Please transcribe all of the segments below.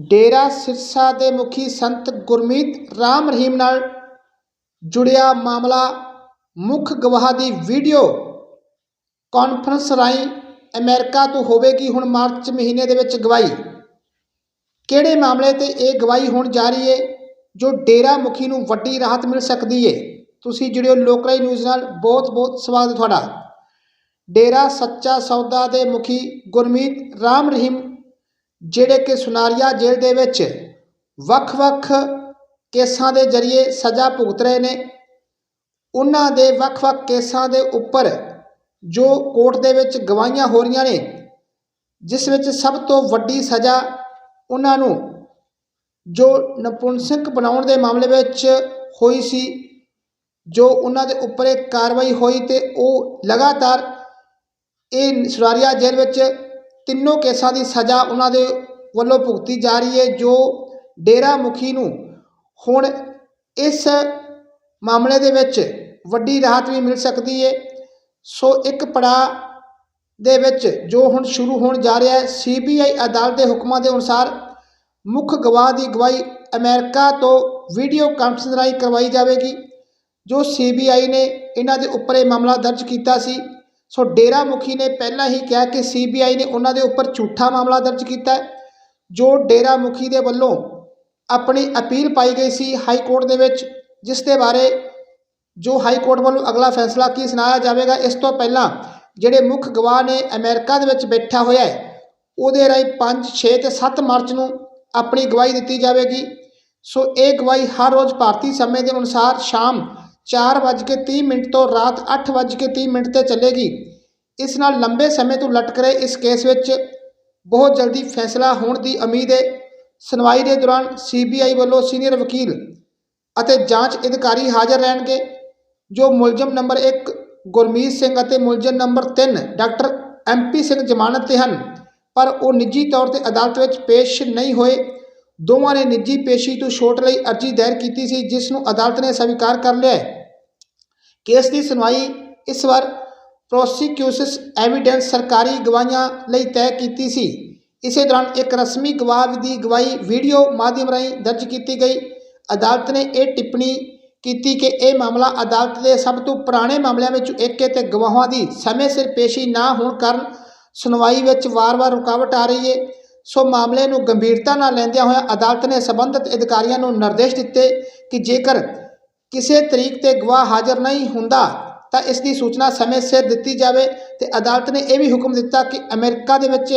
ਡੇਰਾ ਸਿਰਸਾ ਦੇ ਮੁਖੀ ਸੰਤ ਗੁਰਮੀਤ ਰਾਮ ਰਹੀਮ ਨਾਲ ਜੁੜਿਆ ਮਾਮਲਾ। ਮੁੱਖ ਗਵਾਹ ਦੀ ਵੀਡੀਓ ਕਾਨਫਰੰਸ ਰਾਹੀਂ ਅਮਰੀਕਾ ਤੋਂ ਹੋਵੇਗੀ ਹੁਣ ਮਾਰਚ ਮਹੀਨੇ ਦੇ ਵਿੱਚ ਗਵਾਹੀ। ਕਿਹੜੇ ਮਾਮਲੇ ਤੇ ਇਹ ਗਵਾਹੀ ਹੋਣ ਜਾ ਰਹੀ ਹੈ ਜੋ ਡੇਰਾ ਮੁਖੀ ਨੂੰ ਵੱਡੀ ਰਾਹਤ ਮਿਲ ਸਕਦੀ ਹੈ ਤੁਸੀਂ ਜੁੜਿਓ ਲੋਕਰਾਈ ਨਿਊਜ਼ ਨਾਲ। ਬਹੁਤ ਬਹੁਤ ਸਵਾਗਤ ਤੁਹਾਡਾ। ਡੇਰਾ ਸੱਚਾ ਸੌਦਾ ਦੇ ਮੁਖੀ ਗੁਰਮੀਤ ਰਾਮ ਰਹੀਮ ਜਿਹੜੇ ਕਿ ਸੁਨਾਰੀਆ ਜੇਲ੍ਹ ਦੇ ਵਿੱਚ ਵੱਖ-ਵੱਖ ਕੇਸਾਂ ਦੇ ਜ਼ਰੀਏ ਸਜ਼ਾ ਭੁਗਤ ਰਹੇ ਨੇ, ਉਹਨਾਂ ਦੇ ਵੱਖ-ਵੱਖ ਕੇਸਾਂ ਦੇ ਉੱਪਰ ਜੋ ਕੋਰਟ ਦੇ ਵਿੱਚ ਗਵਾਹੀਆਂ ਹੋ ਰਹੀਆਂ ਨੇ, ਜਿਸ ਵਿੱਚ ਸਭ ਤੋਂ ਵੱਡੀ ਸਜ਼ਾ ਉਹਨਾਂ ਨੂੰ ਜੋ ਨਪੁੰਸਕ ਬਣਾਉਣ ਦੇ ਮਾਮਲੇ ਵਿੱਚ ਹੋਈ ਸੀ, ਜੋ ਉਹਨਾਂ ਦੇ ਉੱਪਰ ਇਹ ਕਾਰਵਾਈ ਹੋਈ ਤੇ ਉਹ ਲਗਾਤਾਰ ਇਹ ਸੁਰਾਰੀਆ ਜੇਲ੍ਹ ਵਿੱਚ ਤਿੰਨੋਂ ਕੇਸਾਂ ਦੀ ਸਜ਼ਾ ਉਹਨਾਂ ਦੇ ਵੱਲੋਂ ਭੁਗਤੀ ਜਾ ਰਹੀ ਹੈ, ਜੋ ਡੇਰਾ ਮੁਖੀ ਨੂੰ ਹੁਣ ਇਸ ਮਾਮਲੇ ਦੇ ਵਿੱਚ ਵੱਡੀ ਰਾਹਤ ਵੀ ਮਿਲ ਸਕਦੀ ਹੈ। ਸੋ ਇੱਕ ਪੜਾਅ ਦੇ ਵਿੱਚ ਜੋ ਹੁਣ ਸ਼ੁਰੂ ਹੋਣ ਜਾ ਰਿਹਾ ਹੈ, ਸੀਬੀਆਈ ਅਦਾਲਤ ਦੇ ਹੁਕਮਾਂ ਦੇ ਅਨੁਸਾਰ ਮੁੱਖ ਗਵਾਹ ਦੀ ਗਵਾਹੀ ਅਮਰੀਕਾ ਤੋਂ ਵੀਡੀਓ ਕਾਨਫਰੰਸ ਰਾਹੀਂ ਕਰਵਾਈ ਜਾਵੇਗੀ, ਜੋ ਸੀਬੀਆਈ ਨੇ ਇਹਨਾਂ ਦੇ ਉੱਪਰ ਇਹ ਮਾਮਲਾ ਦਰਜ ਕੀਤਾ ਸੀ। ਸੋ ਡੇਰਾ ਮੁਖੀ ਨੇ ਪਹਿਲਾਂ ਹੀ ਕਿਹਾ ਕਿ ਸੀਬੀਆਈ ਨੇ ਉਹਨਾਂ ਦੇ ਉੱਪਰ ਝੂਠਾ ਮਾਮਲਾ ਦਰਜ ਕੀਤਾ ਜੋ ਡੇਰਾ ਮੁਖੀ ਦੇ ਵੱਲੋਂ ਆਪਣੀ ਅਪੀਲ ਪਾਈ ਗਈ ਸੀ ਹਾਈ ਕੋਰਟ ਦੇ ਵਿੱਚ, ਜਿਸ ਦੇ ਬਾਰੇ ਜੋ ਹਾਈ ਕੋਰਟ ਵੱਲੋਂ ਅਗਲਾ ਫੈਸਲਾ ਕੀ ਸੁਣਾਇਆ ਜਾਵੇਗਾ, ਇਸ ਤੋਂ ਪਹਿਲਾਂ ਜਿਹੜੇ ਮੁੱਖ ਗਵਾਹ ਨੇ ਅਮਰੀਕਾ ਦੇ ਵਿੱਚ ਬੈਠਾ ਹੋਇਆ ਹੈ, ਉਹਦੇ ਰਾਹੀਂ 5 6 ਤੇ 7 ਮਾਰਚ ਨੂੰ ਆਪਣੀ ਗਵਾਹੀ ਦਿੱਤੀ ਜਾਵੇਗੀ। ਸੋ ਇਹ ਗਵਾਹੀ ਹਰ ਰੋਜ਼ ਭਾਰਤੀ ਸਮੇਂ ਦੇ ਅਨੁਸਾਰ ਸ਼ਾਮ 4:30 ਮਿੰਟ ਤੋਂ ਰਾਤ 8:30 ਮਿੰਟ ਤੇ ਚੱਲੇਗੀ। ਇਸ ਨਾਲ ਲੰਬੇ ਸਮੇਂ ਤੋਂ ਲਟਕ ਰਹੇ ਇਸ ਕੇਸ ਵਿੱਚ ਬਹੁਤ ਜਲਦੀ ਫੈਸਲਾ ਹੋਣ ਦੀ ਉਮੀਦ ਹੈ। ਸੁਣਵਾਈ ਦੇ ਦੌਰਾਨ ਸੀਬੀਆਈ ਵੱਲੋਂ ਸੀਨੀਅਰ ਵਕੀਲ ਅਤੇ ਜਾਂਚ ਅਧਿਕਾਰੀ ਹਾਜ਼ਰ ਰਹਿਣਗੇ, ਜੋ ਮੁਲਜ਼ਮ ਨੰਬਰ 1 ਗੁਰਮੀਤ ਸਿੰਘ ਅਤੇ ਮੁਲਜ਼ਮ ਨੰਬਰ 3 ਡਾਕਟਰ ਐਮਪੀ ਸਿੰਘ ਜ਼ਮਾਨਤ ਤੇ ਹਨ। ਪਰ ਉਹ ਨਿੱਜੀ ਤੌਰ ਤੇ ਅਦਾਲਤ ਵਿੱਚ ਪੇਸ਼ ਨਹੀਂ ਹੋਏ। ਦੋਵਾਂ ਨੇ ਨਿੱਜੀ ਪੇਸ਼ੀ ਤੋਂ ਛੋਟ ਲਈ ਅਰਜ਼ੀ ਦਾਇਰ ਕੀਤੀ ਸੀ, ਜਿਸ ਨੂੰ ਅਦਾਲਤ ਨੇ ਸਵੀਕਾਰ ਕਰ ਲਿਆ ਕੇਸ ਦੀ ਸੁਣਵਾਈ ਇਸ ਵਾਰ ਪ੍ਰੋਸੀਕਿਊਸ਼ਨਸ ਐਵੀਡੈਂਸ ਸਰਕਾਰੀ ਗਵਾਹੀਆਂ ਲਈ ਤੈਅ ਕੀਤੀ ਸੀ। ਇਸੇ ਦੌਰਾਨ ਇੱਕ ਰਸਮੀ ਗਵਾਹ ਦੀ ਗਵਾਹੀ ਵੀਡੀਓ ਮਾਧਿਅਮ ਰਾਹੀਂ ਦਰਜ ਕੀਤੀ ਗਈ। ਅਦਾਲਤ ਨੇ ਇਹ ਟਿੱਪਣੀ ਕੀਤੀ ਕਿ ਇਹ ਮਾਮਲਾ ਅਦਾਲਤ ਦੇ ਸਭ ਤੋਂ ਪੁਰਾਣੇ ਮਾਮਲਿਆਂ ਵਿੱਚੋਂ ਇੱਕ ਹੈ ਤੇ ਗਵਾਹਾਂ ਦੀ ਸਮੇਂ ਸਿਰ ਪੇਸ਼ੀ ਨਾ ਹੋਣ ਕਾਰਨ ਸੁਣਵਾਈ ਵਿੱਚ ਵਾਰ-ਵਾਰ ਰੁਕਾਵਟ ਆ ਰਹੀ ਹੈ ਸੋ ਮਾਮਲੇ ਨੂੰ ਗੰਭੀਰਤਾ ਨਾਲ ਲੈਂਦਿਆਂ ਹੋਇਆ ਅਦਾਲਤ ਨੇ ਸਬੰਧਤ ਅਧਿਕਾਰੀਆਂ ਨੂੰ ਨਿਰਦੇਸ਼ ਦਿੱਤੇ ਕਿ ਜੇਕਰ ਕਿਸੇ ਤਰੀਕ ਤੇ ਗਵਾਹ ਹਾਜ਼ਰ ਨਹੀਂ ਹੁੰਦਾ, ਤਾਂ ਇਸ ਦੀ ਸੂਚਨਾ ਸਮੇਂ ਸਿਰ ਦਿੱਤੀ ਜਾਵੇ ਤੇ ਅਦਾਲਤ ਨੇ ਇਹ ਵੀ ਹੁਕਮ ਦਿੱਤਾ ਕਿ ਅਮਰੀਕਾ ਦੇ ਵਿੱਚ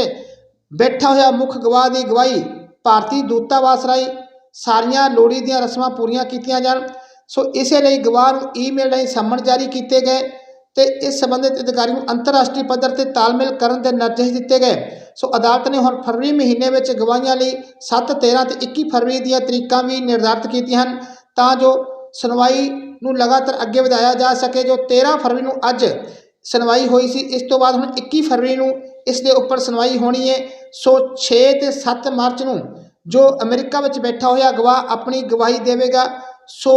ਬੈਠਾ ਹੋਇਆ ਮੁੱਖ ਗਵਾਹ ਦੀ ਗਵਾਹੀ ਭਾਰਤੀ ਦੂਤਾਵਾਸ ਰਾਹੀਂ ਸਾਰੀਆਂ ਲੋੜੀ ਦੀਆਂ ਰਸਮਾਂ ਪੂਰੀਆਂ ਕੀਤੀਆਂ ਜਾਣ। ਸੋ ਇਸੇ ਲਈ ਗਵਾਹ ਨੂੰ ਈਮੇਲ ਰਾਹੀਂ ਸੰਮਣ ਜਾਰੀ ਕੀਤੇ ਗਏ ਤੇ ਇਸ ਸੰਬੰਧਿਤ ਅਧਿਕਾਰੀ ਨੂੰ ਅੰਤਰਰਾਸ਼ਟਰੀ ਪੱਧਰ ਤੇ ਤਾਲਮੇਲ ਕਰਨ ਦੇ ਨਿਰਦੇਸ਼ ਦਿੱਤੇ ਗਏ। ਸੋ ਅਦਾਲਤ ਨੇ ਹੁਣ ਫਰਵਰੀ ਮਹੀਨੇ ਵਿੱਚ ਗਵਾਹੀਆਂ ਲਈ 7 13 ਤੇ 21 ਫਰਵਰੀ ਦੀਆਂ ਤਰੀਕਾਂ ਵੀ ਨਿਰਧਾਰਤ ਕੀਤੀਆਂ ਹਨ, ਤਾਂ ਜੋ ਸੁਣਵਾਈ ਨੂੰ ਲਗਾਤਾਰ ਅੱਗੇ ਵਧਾਇਆ ਜਾ ਸਕੇ, ਜੋ 13 ਫਰਵਰੀ ਨੂੰ ਅੱਜ ਸੁਣਵਾਈ ਹੋਈ ਸੀ। ਇਸ ਤੋਂ ਬਾਅਦ ਹੁਣ 21 ਫਰਵਰੀ ਨੂੰ ਇਸ ਦੇ ਉੱਪਰ ਸੁਣਵਾਈ ਹੋਣੀ ਹੈ ਸੋ 6 ਤੇ 7 ਮਾਰਚ ਨੂੰ ਜੋ ਅਮਰੀਕਾ ਵਿੱਚ ਬੈਠਾ ਹੋਇਆ ਗਵਾਹ ਆਪਣੀ ਗਵਾਹੀ ਦੇਵੇਗਾ, ਸੋ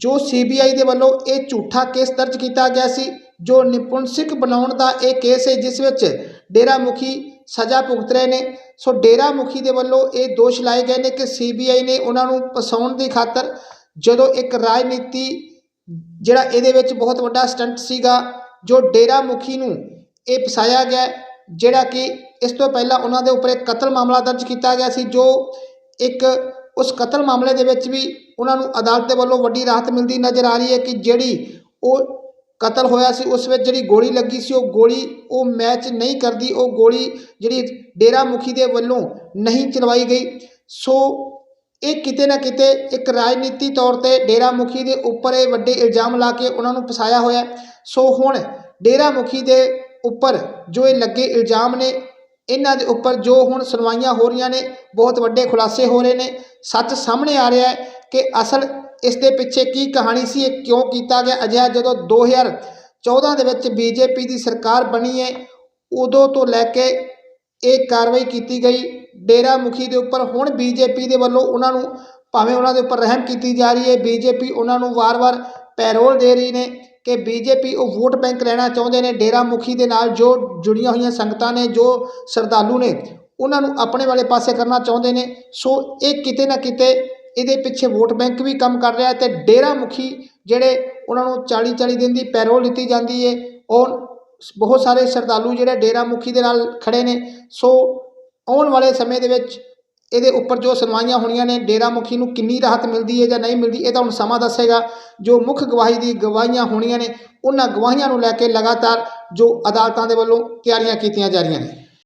ਜੋ ਸੀਬੀਆਈ ਦੇ ਵੱਲੋਂ ਇਹ ਝੂਠਾ ਕੇਸ ਦਰਜ ਕੀਤਾ ਗਿਆ ਸੀ, ਜੋ ਨਿਪੁੰਸਕ ਬਣਾਉਣ ਦਾ ਇਹ ਕੇਸ ਹੈ, ਜਿਸ ਵਿੱਚ ਡੇਰਾ ਮੁਖੀ ਸਜ਼ਾ ਭੁਗਤ ਰਹੇ ਨੇ। ਸੋ ਡੇਰਾ ਮੁਖੀ ਦੇ ਵੱਲੋਂ ਇਹ ਦੋਸ਼ ਲਾਏ ਗਏ ਨੇ ਕਿ ਸੀਬੀਆਈ ਨੇ ਉਹਨਾਂ ਨੂੰ ਫਸਾਉਣ ਦੀ ਖਾਤਰ ਜਦੋਂ ਇੱਕ ਰਾਜਨੀਤੀ ਜਿਹੜਾ ਇਹਦੇ ਵਿੱਚ ਬਹੁਤ ਵੱਡਾ ਸਟੰਟ ਸੀਗਾ, ਜੋ ਡੇਰਾ ਮੁਖੀ ਨੂੰ ਇਹ ਫਸਾਇਆ ਗਿਆ, ਜਿਹੜਾ ਕਿ ਇਸ ਤੋਂ ਪਹਿਲਾਂ ਉਹਨਾਂ ਦੇ ਉੱਪਰ ਇੱਕ ਕਤਲ ਮਾਮਲਾ ਦਰਜ ਕੀਤਾ ਗਿਆ ਸੀ, ਜੋ ਇੱਕ ਉਸ ਕਤਲ ਮਾਮਲੇ ਦੇ ਵਿੱਚ ਵੀ ਉਹਨਾਂ ਨੂੰ ਅਦਾਲਤ ਦੇ ਵੱਲੋਂ ਵੱਡੀ ਰਾਹਤ ਮਿਲਦੀ ਨਜ਼ਰ ਆ ਰਹੀ ਹੈ ਕਿ ਜਿਹੜੀ ਉਹ ਕਤਲ ਹੋਇਆ ਸੀ, ਉਸ ਵਿੱਚ ਜਿਹੜੀ ਗੋਲੀ ਲੱਗੀ ਸੀ, ਉਹ ਗੋਲੀ ਉਹ ਮੈਚ ਨਹੀਂ ਕਰਦੀ, ਉਹ ਗੋਲੀ ਜਿਹੜੀ ਡੇਰਾ ਮੁਖੀ ਦੇ ਵੱਲੋਂ ਨਹੀਂ ਚਲਵਾਈ ਗਈ। ਸੋ ਇਹ ਕਿਤੇ ਨਾ ਕਿਤੇ ਇੱਕ ਰਾਜਨੀਤੀ ਤੌਰ ਤੇ ਡੇਰਾ ਮੁਖੀ ਦੇ ਉੱਪਰ ਇਹ ਵੱਡੇ ਇਲਜ਼ਾਮ ਲਾ ਕੇ ਉਹਨਾਂ ਨੂੰ ਫਸਾਇਆ ਹੋਇਆ ਸੋ ਹੁਣ ਡੇਰਾ ਮੁਖੀ ਦੇ ਉੱਪਰ ਜੋ ਇਹ ਲੱਗੇ ਇਲਜ਼ਾਮ ਨੇ, ਇਹਨਾਂ ਦੇ ਉੱਪਰ ਜੋ ਹੁਣ ਸੁਣਵਾਈਆਂ ਹੋ ਰਹੀਆਂ ਨੇ, ਬਹੁਤ ਵੱਡੇ ਖੁਲਾਸੇ ਹੋ ਰਹੇ ਨੇ। ਸੱਚ ਸਾਹਮਣੇ ਆ ਰਿਹਾ ਹੈ ਕਿ ਅਸਲ ਇਸ ਦੇ ਪਿੱਛੇ ਕੀ ਕਹਾਣੀ ਸੀ, ਇਹ ਕਿਉਂ ਕੀਤਾ ਗਿਆ? ਅਜਿਹਾ ਜਦੋਂ 2014 ਦੇ ਵਿੱਚ ਬੀਜੇਪੀ ਦੀ ਸਰਕਾਰ ਬਣੀ ਹੈ, ਉਦੋਂ ਤੋਂ ਲੈ ਕੇ ਇਹ ਕਾਰਵਾਈ ਕੀਤੀ ਗਈ। ਡੇਰਾ ਮੁਖੀ ਦੇ ਉੱਪਰ ਹੁਣ ਬੀਜੇਪੀ ਦੇ ਵੱਲੋਂ ਉਹਨਾਂ ਨੂੰ ਭਾਵੇਂ ਉਹਨਾਂ ਦੇ ਉੱਪਰ ਰਹਿਮ ਕੀਤੀ ਜਾ ਰਹੀ ਹੈ, ਬੀਜੇਪੀ ਉਹਨਾਂ ਨੂੰ ਵਾਰ-ਵਾਰ ਪੈਰੋਲ ਦੇ ਰਹੀ ਨੇ ਕਿ ਬੀਜੇਪੀ ਉਹ ਵੋਟ ਬੈਂਕ ਰਹਿਣਾ ਚਾਹੁੰਦੇ ਨੇ ਡੇਰਾ ਮੁਖੀ ਦੇ ਨਾਲ ਜੋ ਜੁੜੀਆਂ ਹੋਈਆਂ ਸੰਗਤਾਂ ਨੇ, ਜੋ ਸ਼ਰਧਾਲੂ ਨੇ, ਉਹਨਾਂ ਨੂੰ ਆਪਣੇ ਵਾਲੇ ਪਾਸੇ ਕਰਨਾ ਚਾਹੁੰਦੇ ਨੇ। ਸੋ ਇਹ ਕਿਤੇ ਨਾ ਕਿਤੇ ਇਹਦੇ ਪਿੱਛੇ ਵੋਟ ਬੈਂਕ ਵੀ ਕੰਮ ਕਰ ਰਿਹਾ ਤੇ ਡੇਰਾ ਮੁਖੀ ਜਿਹੜੇ ਉਹਨਾਂ ਨੂੰ 40 40 ਦਿਨ ਦੀ ਪੈਰੋਲ ਦਿੱਤੀ ਜਾਂਦੀ ਏ ਉਹ ਬਹੁਤ ਸਾਰੇ ਸ਼ਰਧਾਲੂ ਜਿਹੜੇ ਡੇਰਾ ਮੁਖੀ ਦੇ ਨਾਲ ਖੜੇ ਨੇ। ਸੋ ਆਉਣ ਵਾਲੇ ਸਮੇਂ ਦੇ ਵਿੱਚ ਇਹਦੇ ਉੱਪਰ ਜੋ ਸੁਣਵਾਈਆਂ ਹੋਣੀਆਂ ਨੇ, ਡੇਰਾ ਮੁਖੀ ਨੂੰ ਕਿੰਨੀ ਰਾਹਤ ਮਿਲਦੀ ਹੈ ਜਾਂ ਨਹੀਂ ਮਿਲਦੀ, ਇਹ ਤਾਂ ਹੁਣ ਸਮਾਂ ਦੱਸੇਗਾ। ਜੋ ਮੁੱਖ ਗਵਾਹੀ ਦੀ ਗਵਾਹੀਆਂ ਹੋਣੀਆਂ ਨੇ, ਉਹਨਾਂ ਗਵਾਹੀਆਂ ਨੂੰ ਲੈ ਕੇ ਲਗਾਤਾਰ ਜੋ ਅਦਾਲਤਾਂ ਦੇ ਵੱਲੋਂ ਤਿਆਰੀਆਂ ਕੀਤੀਆਂ ਜਾ ਰਹੀਆਂ ਨੇ।